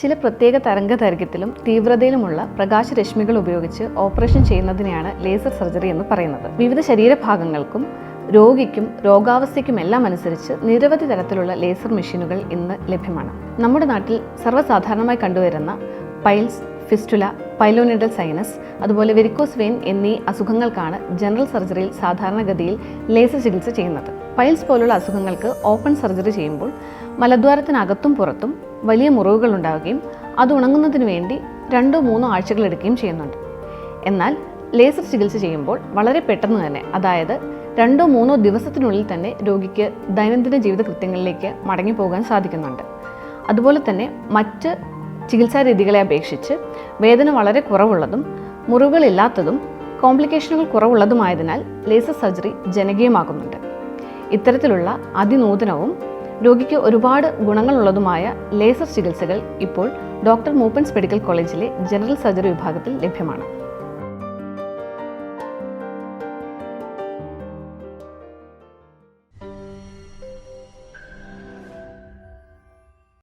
ചില പ്രത്യേക തരംഗദൈർഘ്യത്തിലും തീവ്രതയിലുമുള്ള പ്രകാശരശ്മികൾ ഉപയോഗിച്ച് ഓപ്പറേഷൻ ചെയ്യുന്നതിനെയാണ് ലേസർ സർജറി എന്ന് പറയുന്നത്. വിവിധ ശരീരഭാഗങ്ങൾക്കും രോഗിക്കും രോഗാവസ്ഥയ്ക്കും എല്ലാം അനുസരിച്ച് നിരവധി തരത്തിലുള്ള ലേസർ മെഷീനുകൾ ഇന്ന് ലഭ്യമാണ്. നമ്മുടെ നാട്ടിൽ സർവസാധാരണമായി കണ്ടുവരുന്ന പൈൽസ് ഫിസ്റ്റുല പൈലോനിഡൽ സൈനസ് അതുപോലെ വെരിക്കോസ് വെയിൻ എന്നീ അസുഖങ്ങൾക്കാണ് ജനറൽ സർജറിയിൽ സാധാരണഗതിയിൽ ലേസർ ചികിത്സ ചെയ്യുന്നത്. പൈൽസ് പോലുള്ള അസുഖങ്ങൾക്ക് ഓപ്പൺ സർജറി ചെയ്യുമ്പോൾ മലദ്വാരത്തിനകത്തും പുറത്തും വലിയ മുറിവുകൾ ഉണ്ടാവുകയും അത് ഉണങ്ങുന്നതിന് വേണ്ടി രണ്ടോ മൂന്നോ ആഴ്ചകൾ എടുക്കുകയും ചെയ്യുന്നുണ്ട്. എന്നാൽ ലേസർ ചികിത്സ ചെയ്യുമ്പോൾ വളരെ പെട്ടെന്ന് തന്നെ അതായത് രണ്ടോ മൂന്നോ ദിവസത്തിനുള്ളിൽ തന്നെ രോഗിക്ക് ദൈനംദിന ജീവിത കൃത്യങ്ങളിലേക്ക് മടങ്ങി പോകാൻ സാധിക്കുന്നുണ്ട്. അതുപോലെ തന്നെ മറ്റ് ചികിത്സാ രീതികളെ അപേക്ഷിച്ച് വേദന വളരെ കുറവുള്ളതും മുറിവുകളില്ലാത്തതും കോംപ്ലിക്കേഷനുകൾ കുറവുള്ളതുമായതിനാൽ ലേസർ സർജറി ജനകീയമാകുന്നുണ്ട് ഇത്തരത്തിലുള്ള അതിനൂതനവും രോഗിക്ക് ഒരുപാട് ഗുണങ്ങളുള്ളതുമായ ലേസർ ചികിത്സകൾ ഇപ്പോൾ ഡോക്ടർ മൂപ്പൻസ് മെഡിക്കൽ കോളേജിലെ ജനറൽ സർജറി വിഭാഗത്തിൽ ലഭ്യമാണ്.